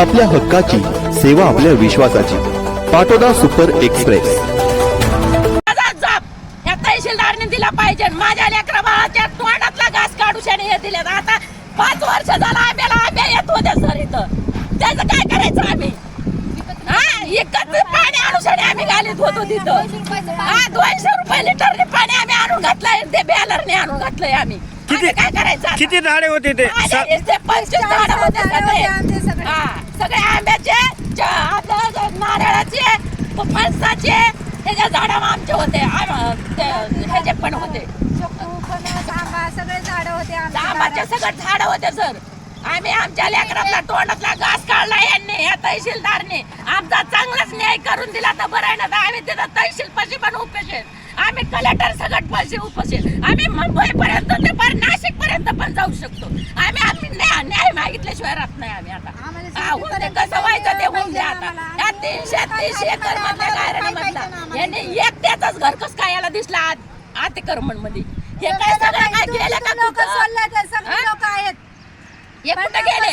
आपल्या हक्काची सेवा आपल्या विश्वासाची. Patoda super express. माझा जाप ह्या तहसीलदारने दिला पाहिजे. माझ्या लेकरा बाळाच्या तोंडातला घास काढूशाने हे दिले आता पाच वर्ष झालं आम्हाला आंबे येत होते सर इथं. त्याचं काय करायचं आम्ही? हा एकच पाणी आणूशाने आम्ही घालीत होतो तिथं. हा दोनशे रुपये लिटरने पाणी आम्ही आणून घातलंय. ते बॅलरने आणून घातलंय आम्ही. किती- काय करायचं? किती झाडे होते ते? पंचवीस झाडं होते. सगळे. हा, सगळे आंब्याचे आपल्या नारळाचे फणसाचे त्याच्या झाडं आमचे होते ह्याचे पण होते. सगळे झाड होते आंबाचे दारात. सगळं झाड होते सर. आम्ही आमच्या लेकरातला तोंडातला घास काढला यांनी या तहसीलदारने. आमचा चांगलाच न्याय करून दिला तर बरं आहे ना आम्ही तिथं तहसील पाशी पण उपेशेल आम्ही कलेक्टर सगळं पाशी उपेशेल आम्ही मुंबई पर्यंत ते नाशिक जाऊ शकतो. आम्ही आम्ही न्याय न्याय मागितल्याशिवाय राहत नाही आम्ही आता. होऊन शेतीपर्यंत कसं व्हायचं ते होऊन दे पाहिजे आता. या तीनशे तीनशे एकर मधल्या गायरान मधला यांनी एकट्याच घर कस काय याला दिसला आत अतिक्रमणमध्ये. हे काय सगळं काय गेलं का लोकं ते सगळे आहेत. हे कुठं गेले?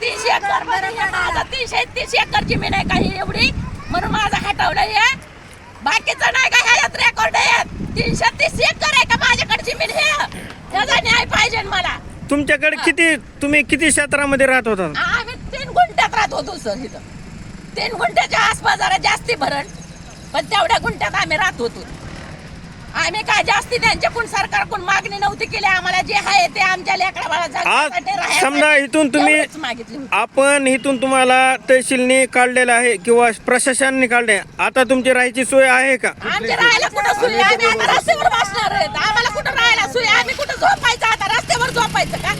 तीनशे एकर. माझं तीनशे तीनशे एकर जमीन आहे काही एवढी? म्हणून माझं हटवलं हे. बाकीचं नाही का ह्याच्यात रेकॉर्ड आहेत तीनशे तीस एकर आहे का माझ्याकडे जमीन हे त्याचा न्याय पाहिजे मला तुमच्याकडे किती तुम्ही किती क्षेत्रामध्ये राहत होता? आम्ही तीन गुंठ्यात राहत होतो सर इथं. तीन गुंठ्याच्या आसपास जरा जास्ती भरण पण तेवढ्या गुंठ्यात आम्ही राहत होतो. आम्ही काय जास्ती त्यांच्याकडून सरकारकडून मागणी नव्हती केली आम्हाला जे आहे ते आमच्या लेकरा बाळा समजा इथून तुम्ही- एवढंच मागितली होती. आपण इथून तुम्हाला तहसीलने काढलेलं आहे किंवा प्रशासनाने काढले आता तुमची राहायची सोय आहे का? आमच्या राहायला कुठं सोयी? आम्ही आता रस्त्यावर बसणार आहेत. आम्हाला कुठं राहायला सोयी? आम्ही कुठं झोपायचं? आता रस्त्यावर झोपायचं का?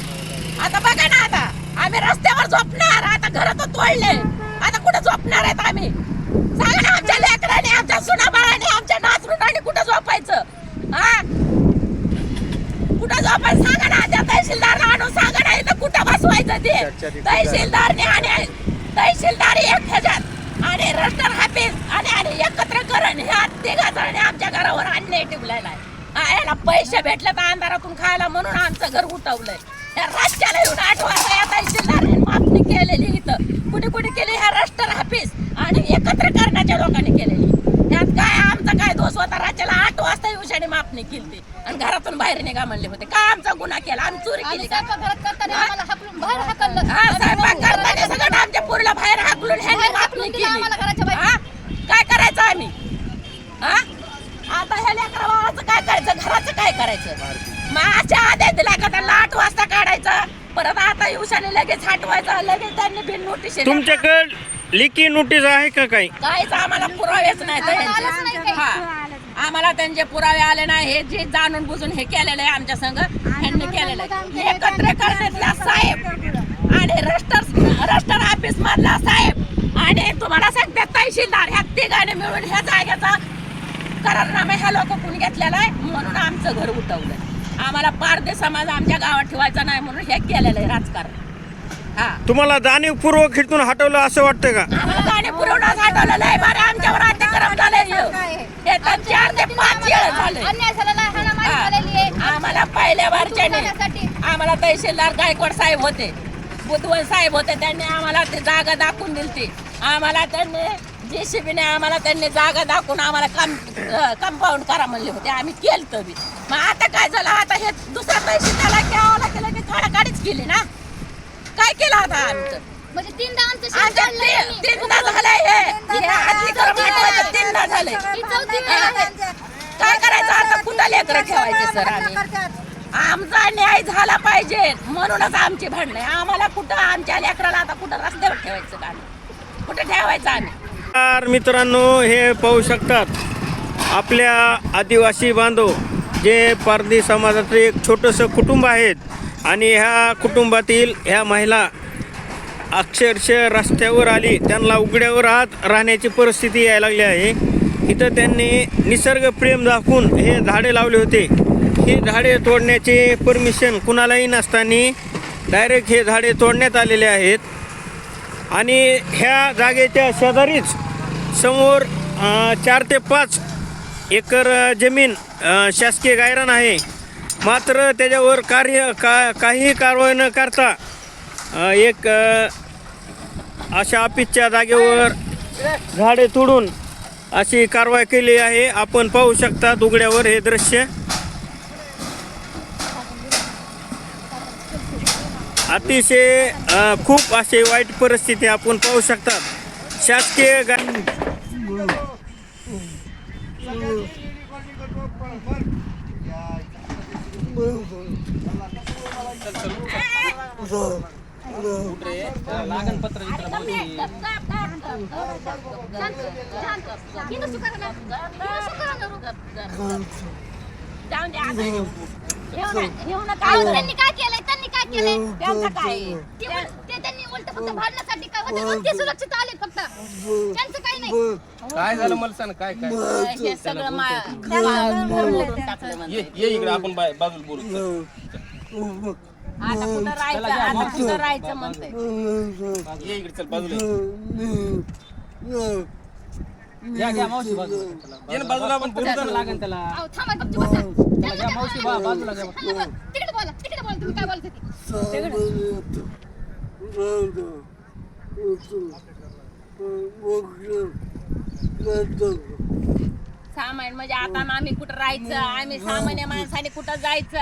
आता बघा ना आता. आम्ही रस्त्यावर झोपणार. आता घरात तोडले. आता कुठं झोपणार आहेत आम्ही सांगा ना आमच्या लेकराने आमच्या सुनाबाळाने आमच्या नाचरुटाने कुठं झोपायचं हा कुठं झोपायचं सांगा ना त्या तहसीलदारला आणून सांगा ना इथं कुठं बसवायचं ते? तहसीलदारने आणि तहसीलदार एक ह्याच्यात. आणि रस्टर हाफिज आणि आणि एकत्रकरण ह्या तिघा जणांनी आमच्या घरावर अन्याय टिकलेला आहे. याला पैसे भेटले तर अंधारातून खायला म्हणून आमचं घर उठवलंय. या रस्त्याला येऊन आठ वाजता या तहसीलदारने मागणी केलेली इथं. कुणी कुणी केली? ह्या रस्टर हाफिज आणि एकत्र करण्याच्या लोकांनी केलेली. त्यात काय आमचा काय दोष होता राज्याला आठ वाजता येऊशाने मापणी केली आणि घरातून बाहेर निघा म्हणले होते. का आमचा गुन्हा केला? आम्ही चोरी केली का? हा, स्वयंपाक करताना सगळं आमच्या पोरीला बाहेर हाकलून ह्यांनी मापणी केली. हा? काय करायचं आम्ही? हा? आता ह्या लेकरा बाळाचं काय करायचं? घराचं काय करायचं? माझ्या आधी दिला का त्याला आठ वाजता काढायचं? परत आता येऊशाने लगेच हटवायचं. लगेच त्यांनी बिन नोटीस तुमच्याकडे लिखी नोटीस आहे का काही? काहीच आम्हाला पुरावेच नाही. हा. आम्हाला त्यांचे पुरावे आले नाही. हे जे जाणून बुजून हे केलेलं आहे आमच्या संघ ह्यांनी केलेलं आहे. एकत्र करण्यातला साहेब. आणि रस्टर रस्टर ऑफिस मधला साहेब. आणि तुम्हाला सांगते तहसीलदार ह्या तिघाने मिळून ह्या जागेचा करारनामा ह्या लोक कोण घेतलेला आहे. म्हणून आमचं घर उठवलंय. आम्हाला पारदे समाज आमच्या गावात ठेवायचा नाही म्हणून हे केलेलं आहे राजकारण. हा. तुम्हाला जाणीवपूर्वक इथून हटवलं असं वाटतं का? आम्हाला गाणी पुरवठा साठवलेला आहे. बरं आमच्यावर अतिक्रम हे पाच वेळ झाले. आम्हाला पहिल्या बारच्याने आम्हाला तहसीलदार गायकवाड साहेब होते. बुधवन साहेब होते. त्यांनी आम्हाला ते जागा दाखवून दिली आम्हाला त्यांनी जेसीबीने आम्हाला त्यांनी जागा दाखवून आम्हाला कम कंपाऊंड करा म्हणले होते. आम्ही केलं बी. मग आता काय झालं? आता हे दुसरा तहसीलदारला केला केलं की काढाकाढीच केली ना? काय केलं आता आमचं? म्हणजे तीनदा आमचं ती-. तीनदा झालंय हे. हे तीनदा झालंय. काय करायचं? आता कुठं लेकरं ठेवायचे सर आम्ही. आमचा न्याय झाला पाहिजे. म्हणूनच आमची भांडणं आहे. आम्हाला कुठं आमच्या लेकराला आता कुठं रस्त्यावर ठेवायचं का? कुठं ठेवायचं आम्ही? तर मित्रांनो हे पाहू शकतात आपल्या आदिवासी बांधव जे पारधी समाजाचं एक छोटंसं कुटुंब आहेत. आणि ह्या कुटुंबातील ह्या महिला अक्षरशः रस्त्यावर आली. त्यांना उघड्यावर आत राहण्याची परिस्थिती यायला लागली आहे. इथं त्यांनी निसर्गप्रेम दाखवून हे झाडे लावले होते. ही झाडे तोडण्याचे परमिशन कुणालाही नसताना डायरेक्ट हे झाडे तोडण्यात आलेले आहेत. आणि ह्या जागेच्या शेजारीच समोर चार ते पाच एकर जमीन शासकीय गायरान आहे. मात्र त्याच्यावर कार्य का काही कारवाई न करता एक अशा ऑफिसच्या जागेवर झाडे तोडून अशी कारवाई केली आहे. आपण पाहू शकता दुगड्यावर हे दृश्य. अतिशय खूप असे वाईट परिस्थिती आपण पाहू शकतात शासकीय गाणी त्यांनी काय केलंय त्यांनी काय केलंय त्यांचं काय आहे? ते उल- ते त्यांनी उलट फक्त भांडण्यासाठी काय होते म्हणून ते सुरक्षित आले फक्त त्यांचं काही नाही काय झालं मला सांग काय काय हे सगळं मा-. ये ये इकडे आपण बाजूला बोलू आता कुठं राहायचं? आता कुठं राहायचं म्हणते ये इकडे चल बाजूला ये. घ्या घ्या मावशी बाजूला ये. ना बाजूला आपण बोलू त्याला लागेल त्याला. अहो, थांबा गपचूप बसा. त्यांना घ्या काय मावशी बोलायला बा बाजूला घ्या थांबा, तिकडे बोला तिकडे बोला तुम्ही काय बोलत होती सामान म्हणजे आता आम्ही कुठं राहायचं? आम्ही सामान्य माणसाने कुठं जायचं?